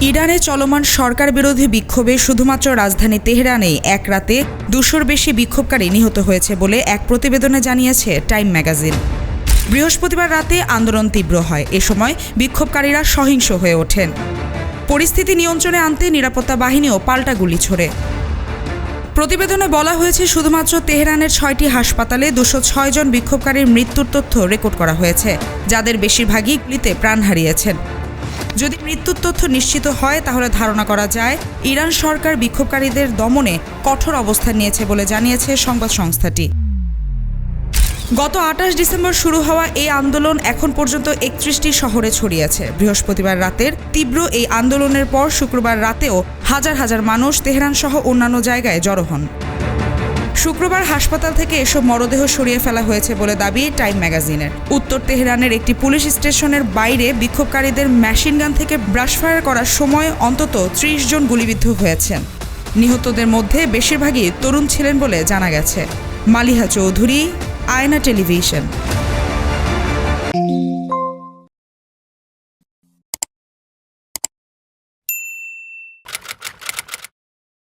ইরানে চলমান সরকার বিরোধী বিক্ষোভে শুধুমাত্র রাজধানী তেহরানেই এক রাতে দুশোর বেশি বিক্ষোভকারী নিহত হয়েছে বলে এক প্রতিবেদনে জানিয়েছে টাইম ম্যাগাজিন। বৃহস্পতিবার রাতে আন্দোলন তীব্র হয়। এ সময় বিক্ষোভকারীরা সহিংস হয়ে ওঠেন। পরিস্থিতি নিয়ন্ত্রণে আনতে নিরাপত্তা বাহিনীও পাল্টা গুলি ছোড়ে। প্রতিবেদনে বলা হয়েছে, শুধুমাত্র তেহরানের ছয়টি হাসপাতালে দুশো জন বিক্ষোভকারীর মৃত্যুর তথ্য রেকর্ড করা হয়েছে, যাদের বেশিরভাগই গুলিতে প্রাণ হারিয়েছেন। যদি মৃত্যুর তথ্য নিশ্চিত হয়, তাহলে ধারণা করা যায় ইরান সরকার বিক্ষোভকারীদের দমনে কঠোর অবস্থান নিয়েছে বলে জানিয়েছে সংবাদ সংস্থাটি। গত আঠাশ ডিসেম্বর শুরু হওয়া এই আন্দোলন এখন পর্যন্ত একত্রিশটি শহরে ছড়িয়েছে। বৃহস্পতিবার রাতের তীব্র এই আন্দোলনের পর শুক্রবার রাতেও হাজার হাজার মানুষ তেহরান সহ অন্যান্য জায়গায় জড়ো হন। শুক্রবার হাসপাতাল থেকে এসব মরদেহ সরিয়ে ফেলা হয়েছে বলে দাবি টাইম ম্যাগাজিনের। উত্তর তেহরানের একটি পুলিশ স্টেশনের বাইরে বিক্ষোভকারীদের মেশিনগান থেকে ব্রাশ ফায়ার করার সময় অন্তত ত্রিশ জন গুলিবিদ্ধ হয়েছেন। নিহতদের মধ্যে বেশিরভাগই তরুণ ছিলেন বলে জানা গেছে। মালিহা চৌধুরী, আয়না টেলিভিশন।